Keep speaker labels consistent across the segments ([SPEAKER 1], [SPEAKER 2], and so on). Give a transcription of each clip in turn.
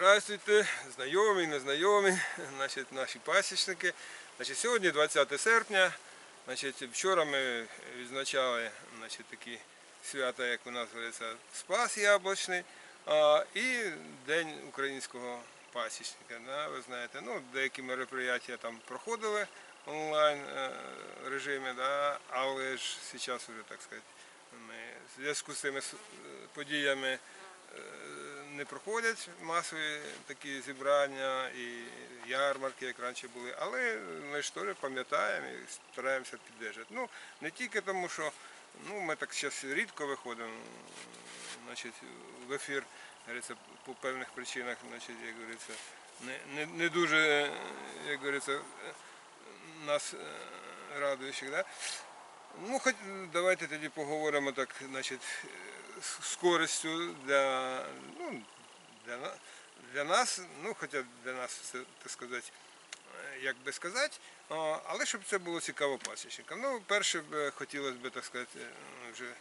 [SPEAKER 1] Здравствуйте, знайомі, незнайомі, значить, наші пасічники. Значить, сьогодні 20 серпня. Значить, вчора ми відзначали значить, такі свята, як у нас говориться, Спас Яблочний а, і День українського пасічника. Да, ви знаєте, ну, деякі мероприятия там проходили в онлайн е, режимі, да, але ж зараз вже, так сказати, ми в зв'язку з цими подіями е, не проходять масові такі зібрання і ярмарки, як раніше були, але ми ж теж пам'ятаємо і стараємося підтримати. Ну, не тільки тому, що ну, ми так зараз рідко виходимо значить, в ефір, говориться, по певних причинах, значить, як говориться, не, не, не дуже, е, як говориться, е, нас е, радуючих. Да? Ну, хоч давайте тоді поговоримо так, значить, е, з- користю для, ну, для, для нас, ну, хоча для нас це, так сказати, е, як би сказати, але щоб це було цікаво пасічникам. Ну, перше б е, хотілося б, так сказати, е, вже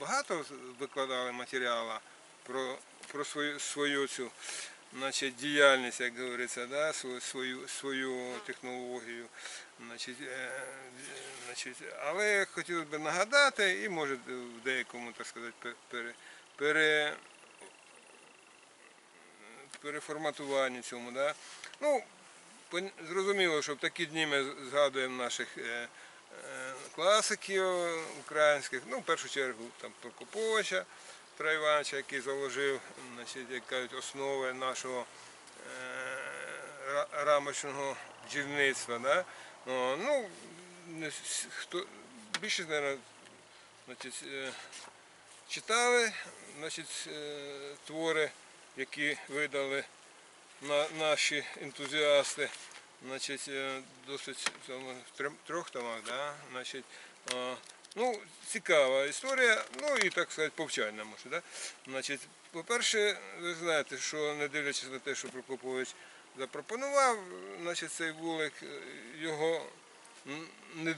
[SPEAKER 1] багато викладали матеріалу про, про свою, свою цю значить, діяльність, як говориться, да, свою, свою, технологію. Значить, е, значить, але хотілося б нагадати і може в деякому, так сказати, пе- пере, пере, переформатуванні цьому. Да. Ну, зрозуміло, що в такі дні ми згадуємо наших е, е, класиків українських, ну, в першу чергу там Прокоповича Петра Івановича, який заложив, значить, як кажуть, основи нашого е, рамочного бджільництва. Да? Ну, хто, більшість, мабуть, е, читали значить, е, твори, які видали на, наші ентузіасти. Значить, досить в трьох томах, да? значить, ну, цікава історія, ну і так сказати, повчальна може. Да? Значить, по-перше, ви знаєте, що не дивлячись на те, що Прокопович запропонував, значить, цей вулик, його не,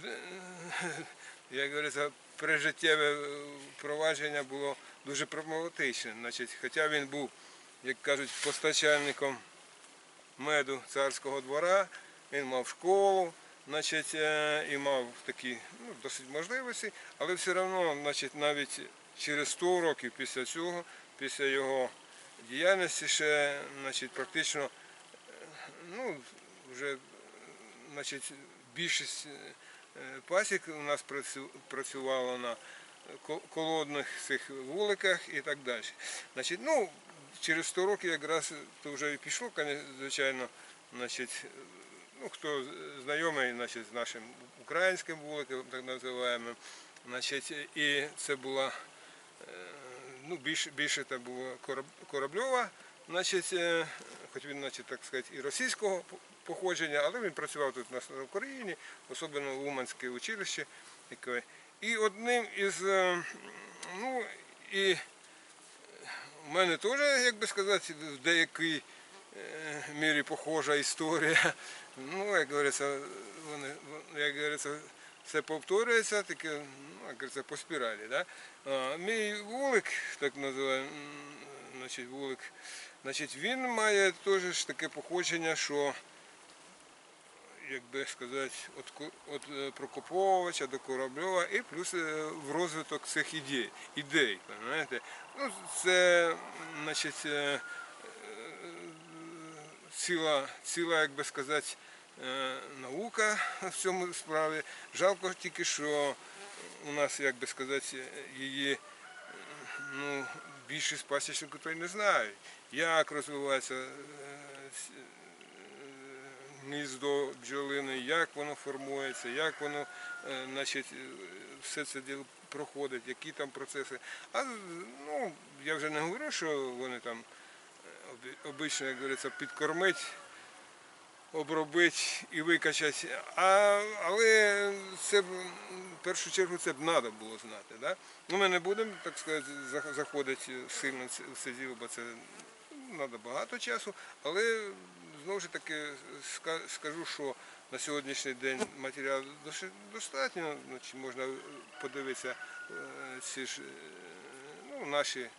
[SPEAKER 1] як говориться, прижиттєве впровадження було дуже проблематичне. Значить, хоча він був, як кажуть, постачальником меду царського двора, він мав школу, значить, е, і мав такі ну, досить можливості, але все одно, значить, навіть через 100 років після цього, після його діяльності, ще значить, практично е, ну, вже значить, більшість е, пасік у нас працю- працювало на колодних цих вуликах і так далі. Значить, ну, через 100 років якраз то вже і пішло, звичайно, значить, ну, хто знайомий значить, з нашим українським вуликом, так називаємо, значить, і це була е, ну, більше, більше це кораб- корабльова, значить, е, хоч він, значить, так сказати, і російського походження, але він працював тут в Україні, особливо в Уманське училище. І одним із, е, ну, і в мене теж, як би сказати, в деякій е, мірі похожа історія. Ну, як говориться, вони, як говориться, все повторюється, таке, ну, як говориться, по спіралі. Да? А, мій вулик, так називаємо, значить, вулик, значить, він має теж таке походження, що як би сказати, от, от е, Прокоповича до Корабльова і плюс е, в розвиток цих ідей. ідей понимаєте? Ну, це, значить, е, е, ціла, ціла, як би сказати, е, наука в цьому справі. Жалко тільки, що у нас, як би сказати, її е, ну, більшість пасічників не знають, як розвивається е, гніздо бджолини, як воно формується, як воно значить, все це діло проходить, які там процеси. А ну, я вже не говорю, що вони там обично, як говориться, підкормить, обробить і викачать. А, але це в першу чергу це б треба було знати. Да? Ну, ми не будемо, так сказати, зах- заходити сильно в це- діло, бо це треба багато часу, але знову ж таки ска- скажу, що на сьогоднішній день матеріалу досить достатньо, можна подивитися е, ці ж е, ну, наші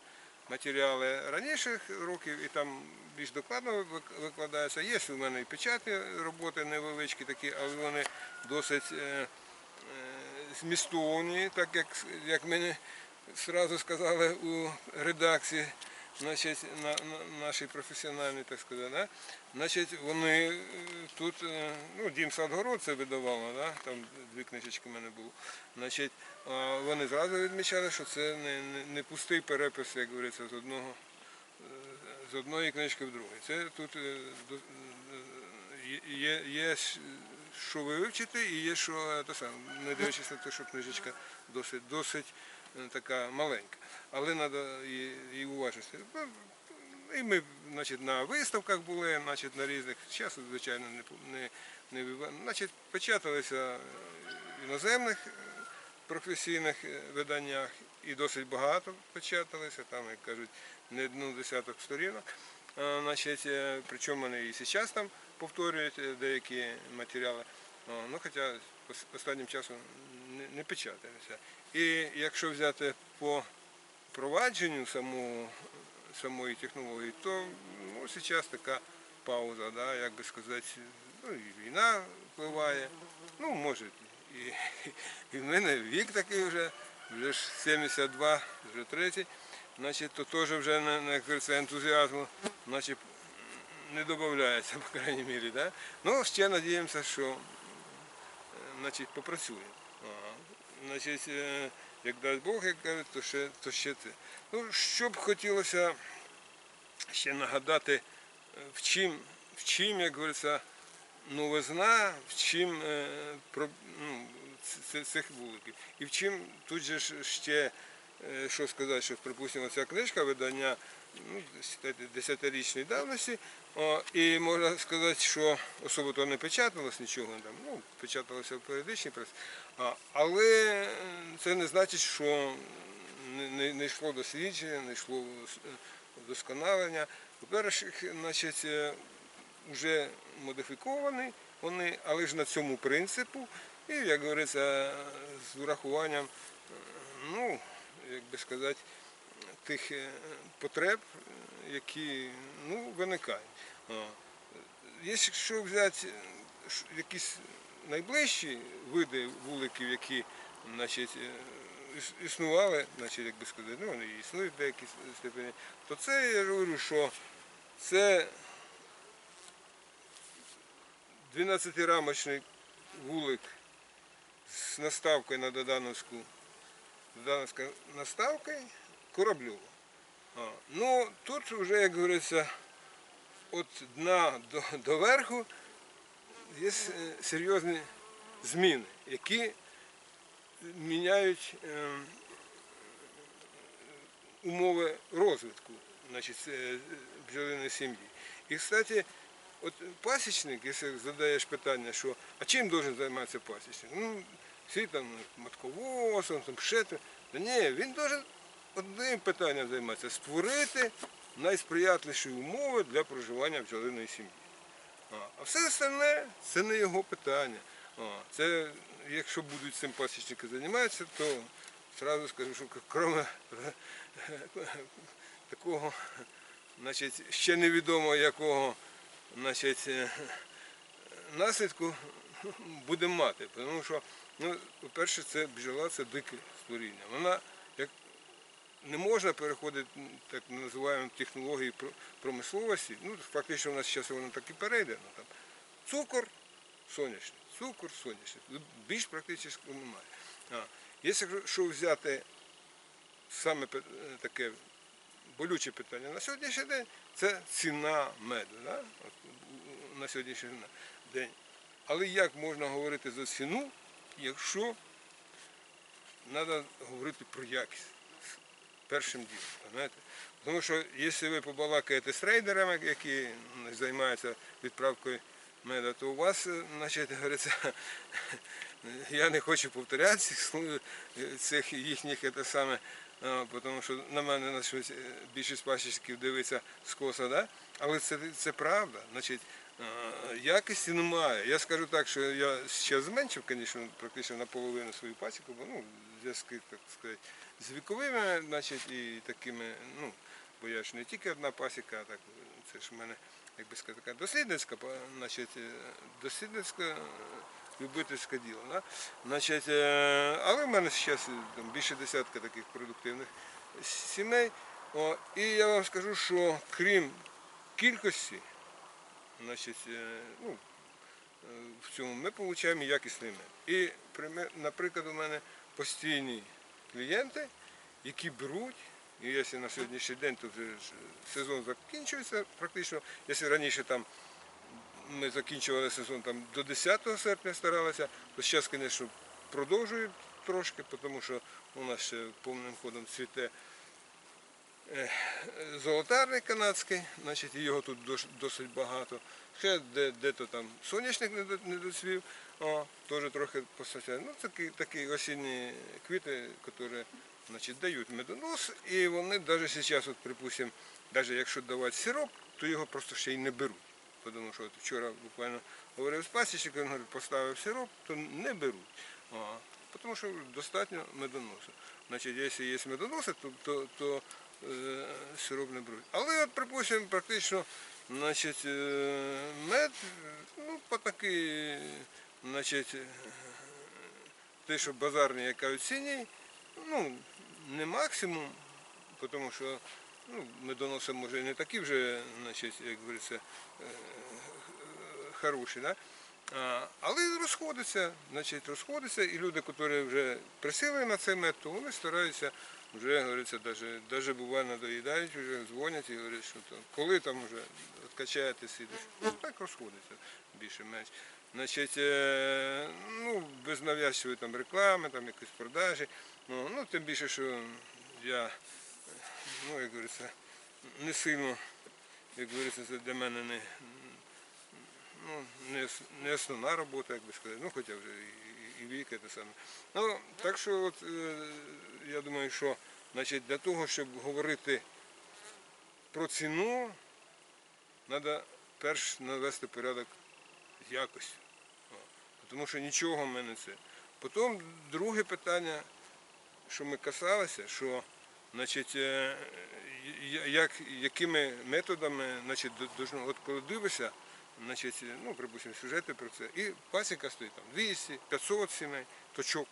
[SPEAKER 1] матеріали раніших років і там більш докладно викладаються. Є у мене і печатні роботи невеличкі такі, але вони досить е, е, змістовні, так як, як мені одразу сказали у редакції, значить, на, на, нашій професіональній, так сказати, да? значить, вони е, тут, е, ну, Дім Садгород це видавало, да? там дві книжечки в мене було. Значить, вони зразу відмічали, що це не, не, не пустий перепис, як говориться, з одного з одної книжки в другу. Це тут е, е, є, є що вивчити і є що е, те саме, не дивлячись на те, що книжечка досить, досить е, така маленька. Але треба її уважити. І ми значить, на виставках були, значить, на різних, зараз, звичайно, не, не, не значить, печаталися е, іноземних е, професійних е, виданнях і досить багато печаталися, там, як кажуть, не одну десяток сторінок. Значить, причому вони і зараз там повторюють деякі матеріали. Ну, хоча останнім часом не, не. І якщо взяти по впровадженню самого, самої технології, то ну, зараз така пауза, да, як би сказати, ну, і війна впливає, ну, може, і, і в мене вік такий вже, вже ж 72, вже третій, значить, то теж вже не, не як ентузіазму, значить, не додається, по крайній мірі. Да? Ну, ще надіємося, що значить, попрацює. Значить, е, як дасть Бог, як кажуть, то ще, то ще це. Ну, що б хотілося ще нагадати, е, в чим, в чим, як говориться, новизна, в чим е, ну, цих вуликів. І в чим тут же ж ще, що сказати, що, припустимо, ця книжка видання ну, десятирічної давності, і можна сказати, що особо то не печаталось нічого ну, печаталося в періодичній пресі, але е, це не значить, що не, не, йшло дослідження, не йшло е, вдосконалення. По-перше, значить, е, вже модифіковані вони, але ж на цьому принципу, і, як говориться, з урахуванням, е, ну, як би сказати, тих е, потреб, які ну, виникають. Якщо взяти якісь найближчі види вуликів, які значить, е, існували, значить, як би сказати, ну, вони існують в деякій степені, то це я говорю, що це 12-рамочний вулик з наставкою на Додановську, Додановська наставка Корабльова. Ну, тут вже, як говориться, від дна до, до верху є е, серйозні зміни, які міняють е, умови розвитку значить, е, бджолиної сім'ї. І, кстати, от пасічник, якщо задаєш питання, що а чим должен займатися пасічник? Ну, всі там матковозом, там ще. Та ні, він должен одним питанням займатися створити найсприятливіші умови для проживання бджолиної сім'ї. А, все остальне це не його питання. Це якщо будуть цим пасічники займатися, то одразу скажу, що крім такого, значить, ще невідомо якого значить, е, наслідку будемо мати. Тому що, ну, по-перше, це бджола це дике створіння. Вона не можна переходити так називаємо технології промисловості. Ну, фактично у нас зараз воно так і перейде. Ну, там, цукор сонячний, цукор сонячний. Більш практично немає. А, якщо взяти саме е, таке болюче питання на сьогоднішній день, це ціна меду. Да? На сьогоднішній день. Але як можна говорити за ціну, якщо треба говорити про якість першим ділом. Знаєте? Тому що якщо ви побалакаєте з рейдерами, які займаються відправкою меда, то у вас, значить, говориться, я не хочу повторяти цих, їхніх це саме, тому що на мене на е, більшість пасічників дивиться скоса, да? але це, це правда. Значить, якості немає. Я скажу так, що я ще зменшив, звісно, практично наполовину свою пасіку, бо ну, зв'язки, так сказати, з віковими, значить, і такими, ну, бо я ж не тільки одна пасіка, а так це ж в мене, як би сказати, така дослідницька, значить, е, дослідницька е, любительське діло. Да? Значить, е, але в мене зараз там, більше десятка таких продуктивних сімей. О, і я вам скажу, що крім кількості, значить, е, ну, е, в цьому ми отримуємо якісний мед. І, наприклад, у мене постійні клієнти, які беруть, і якщо на сьогоднішній день тут сезон закінчується, практично, якщо раніше там ми закінчували сезон там до 10 серпня старалися, то зараз, звісно, продовжують трошки, тому що у нас ще повним ходом цвіте золотарник канадський, значить його тут досить багато. Ще де, де-то там соняшник не доцвів, о, теж трохи постачає. Ну, такі, такі осінні квіти, які значить, дають медонос, і вони навіть зараз, от, припустимо, навіть якщо давати сироп, то його просто ще й не беруть. Тому що от вчора буквально говорив з пасічником, він говорить, поставив сироп, то не беруть. О, тому що достатньо медоносу. Значить, якщо є медоноси, то, то, то е, сироп не беруть. Але от, припустимо, практично значить, е, мед, ну, по такий, значить, те, що базарний, яка оцінює, ну, не максимум, тому що ну, медоноси може не такі вже, значить, як говориться, е, хороші, да? Але розходиться, значить, розходиться, і люди, які вже присіли на цей мед, то вони стараються вже, говориться, даже, даже буває доїдають, вже дзвонять і говорять, що там, коли там вже відкачаєте сідеш. Ну, так розходиться більше-менш. Значить, е, ну, без нав'язчивої там реклами, там якісь продажі. Ну, ну, тим більше, що я, ну, як говориться, не сильно, як говориться, це для мене не, ну, не, не основна робота, як би сказати, ну хоча вже і, і, і вік те саме. Ну, так що от, е, я думаю, що значить, для того, щоб говорити про ціну, треба перш навести порядок з якостю. Тому що нічого в мене це. Потім друге питання, що ми касалися, що значить, е, як, якими методами, значить, от коли дивишся, значить, ну, припустимо, сюжети про це, і пасіка стоїть там 200, 500 сімей, точок.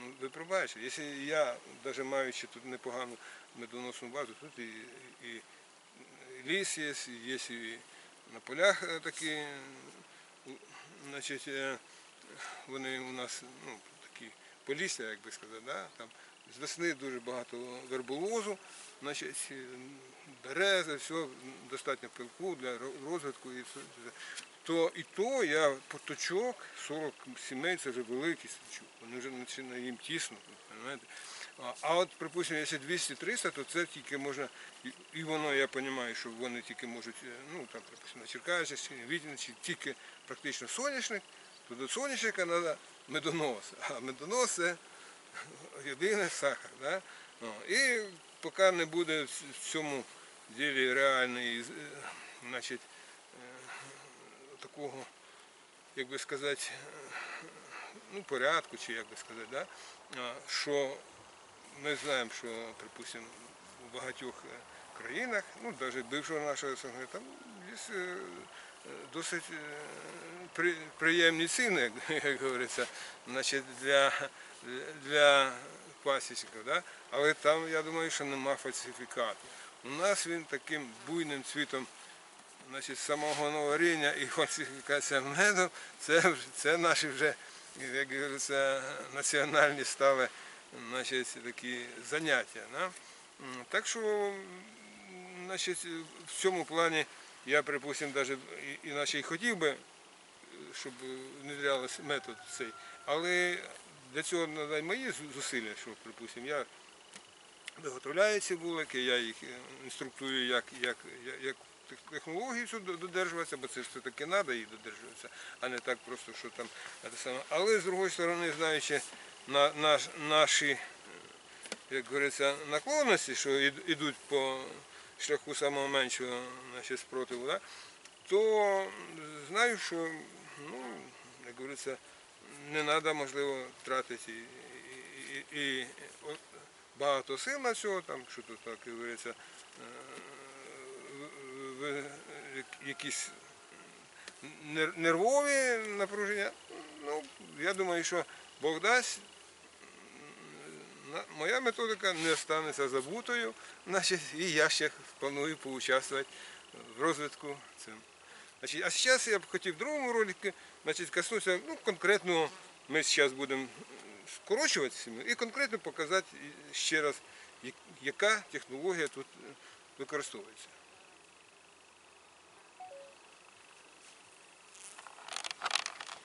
[SPEAKER 1] Ну, ви пробачите, якщо я, навіть маючи тут непогану медоносну базу, тут і, і ліс є, є і на полях е, такі, значить, е, вони у нас ну, такі полісся, як би сказати, да? там з весни дуже багато верболозу, значить, берези, все, достатньо пилку для розвитку і все. То і то я поточок, 40 сімей, це вже великий сачок. Вони вже починає їм тісно, розумієте? А, от, припустимо, якщо 200-300, то це тільки можна, і, воно, я розумію, що вони тільки можуть, е, ну там, припустимо, на Черкащині, Вітінці, тільки практично соняшник, то до соняшника треба медонос. А медонос це єдиний сахар. Да? І поки не буде в цьому ділі реальної, е, значить, е, такого, як би сказати, е, ну, порядку, чи як би сказати, да? що ми знаємо, що, припустимо, у багатьох країнах, ну, навіть бившого нашого СНГ, там є досить приємні ціни, як, говориться, значить, для, для пасічників. Да? Але там, я думаю, що нема фальсифікату. У нас він таким буйним цвітом значить, самого варіння і фальсифікація меду, це, це наші вже, як говориться, національні стали значить, такі заняття. Да? Так що, значить, в цьому плані я, припустимо, навіть і, іначе й хотів би, щоб внедрялися метод цей. Але для цього треба мої зусилля, що, припустимо, я виготовляю ці вулики, я їх е, інструктую, як, як, як, технологію цю додержуватися, бо це все-таки треба їх додержуватися, а не так просто, що там. Але з другої сторони, знаючи на, наш, наші, е, як говориться, наклонності, що ідуть по шляху самого меншого значить, спротиву, да, то знаю, що ну, як говориться, не треба, можливо, тратити і, і, і, і багато сил на цього, там, що тут так і говориться, е, якісь нервові напруження. Ну, я думаю, що Бог дасть, моя методика не станеться забутою, значить, і я ще планую поучаствувати в розвитку цим. Значить, а зараз я б хотів в другому ролику значить, коснутися ну, конкретно, ми зараз будемо скорочувати сім'ю і конкретно показати ще раз, яка технологія тут е, використовується.